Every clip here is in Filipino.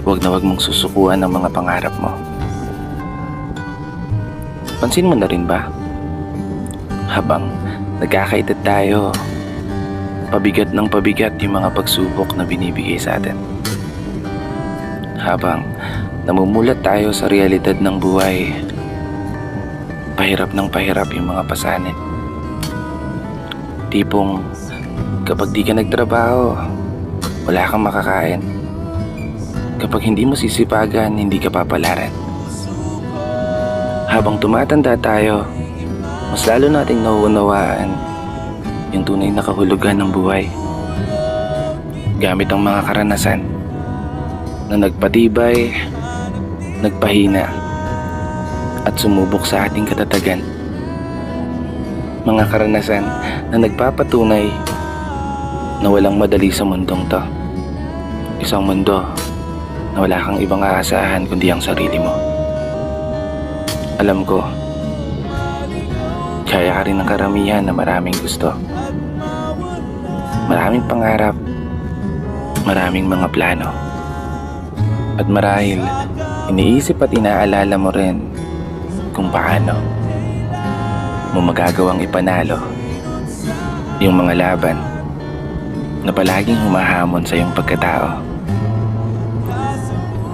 Huwag na huwag mong susukuan ang mga pangarap mo. Pansin mo na rin ba? Habang nagkakaedad tayo, pabigat ng pabigat yung mga pagsubok na binibigay sa atin. Habang namumulat tayo sa realidad ng buhay, pahirap ng pahirap yung mga pasanin. Tipong kapag di ka nagtrabaho, wala kang makakain. Kapag hindi mo sisipagan, hindi ka papalaran. Habang tumatanda tayo, mas lalo nating nauunawaan yung tunay na kahulugan ng buhay. Gamit ang mga karanasan na nagpatibay, nagpahina, at sumubok sa ating katatagan. Mga karanasan na nagpapatunay na walang madali sa mundong to. Isang mundo na wala kang ibang aasahan kundi ang sarili mo. Alam ko, kaya ka rin ng karamihan na maraming gusto. Maraming pangarap, maraming mga plano. At marahil, iniisip at inaalala mo rin kung paano mo magagawang ipanalo yung mga laban na palaging humahamon sa iyong pagkatao.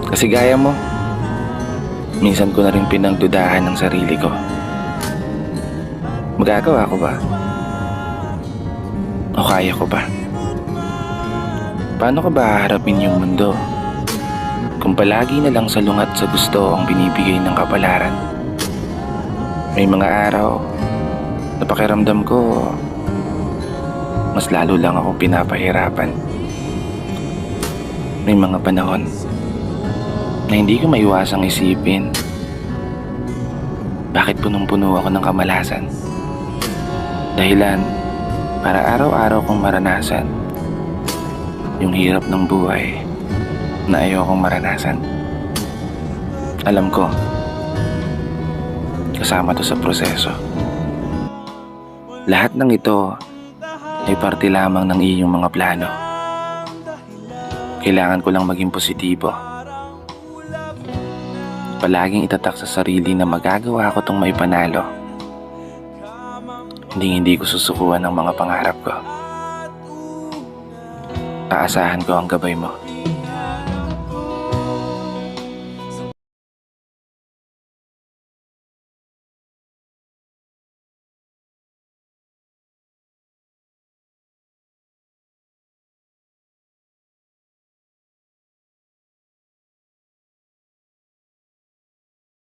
Kasi gaya mo, minsan ko na rin pinagdudahan ng sarili ko. Magagawa ko ba? O kaya ko ba? Paano ko ba haharapin yung mundo kung palagi na lang salungat sa gusto ang binibigay ng kapalaran? May mga araw na pakiramdam ko mas lalo lang ako pinapahirapan. May mga panahon na hindi ko maiwasang isipin bakit punong-puno ako ng kamalasan. Dahilan para araw-araw kong maranasan yung hirap ng buhay na ayokong maranasan. Alam ko, kasama to sa proseso. Lahat ng ito ay parte lamang ng iyong mga plano. Kailangan ko lang maging positibo. Palaging itatak sa sarili na magagawa ko tong may panalo. Hindi hindi ko susukuan ng mga pangarap ko. Aasahan ko ang gabay mo.